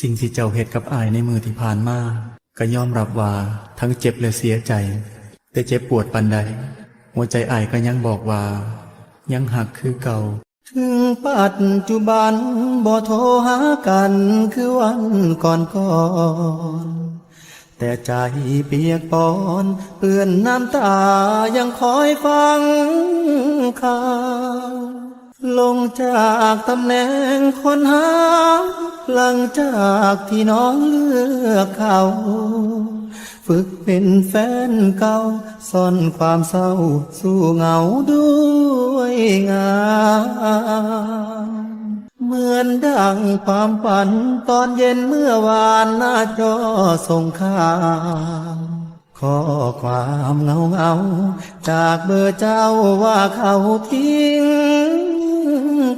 สิ่งที่เจ้าเหตุกับอายในมือที่ผ่านมาก็ยอมรับว่าทั้งเจ็บและเสียใจ แต่เจ็บปวดปันใด หัวใจอายก็ยังบอกว่า ยังหักคือเก่า ถึงปัจจุบันบ่โทรหากันคือวันก่อนก่อนๆแต่ใจเปียกปอนเปื้อนน้ำตายังคอยฟังข่าว ลงจากตำแหน่งคนหา หลังจากที่น้องเลือกเขา ฝึกเป็นแฟนเก่าซ่อนความเศร้า สู้เหงาด้วยงานเหมือนดังความฝันตอนเย็นเมื่อวานหน้าจอส่งข่าวข้อความเงาเงาจากเบอร์เจ้าว่าเขาทิ้ง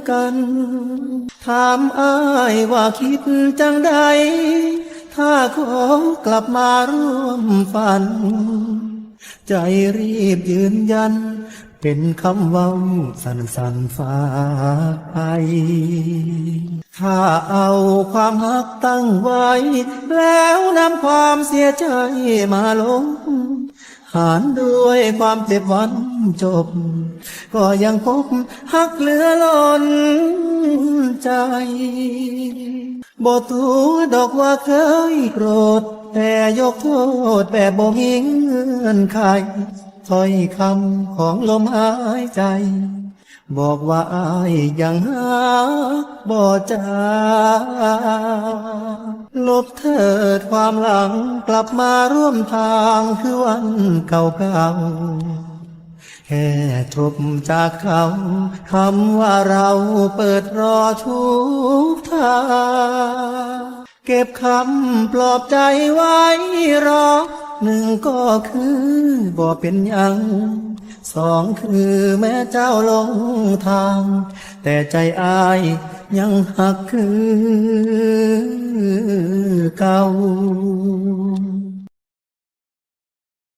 กัน ถามอ้ายว่าคิดจังใด ถ้าขอกลับมาร่วมฝัน ใจรีบยืนยัน เป็นคำเว้าสันสันๆฝากไปถ้าเอาความหักตั้งไว้ แล้วนำความเสียใจมาลง หารด้วยความเจ็บวันจบ ก็ยังพบหักเหลือล้นใจบ่ตัวดอกว่าเคยโกรธ แต่ยกโทษแบบบ่มีเงื่อนไข ถ้อยคำของลมหายใจ บอกว่าอายยังหาบ่จาลบเถิดความหลังกลับมาร่วมทางคือวันเก่าๆแค่จบจากเขาคำว่าเราเปิดรอทุกทางเก็บคำปลอบใจไว้รอ หนึ่งก็คือบ่เป็นยังสองคือแม่เจ้าลงทาง แต่ใจอายยังหักคือเก่า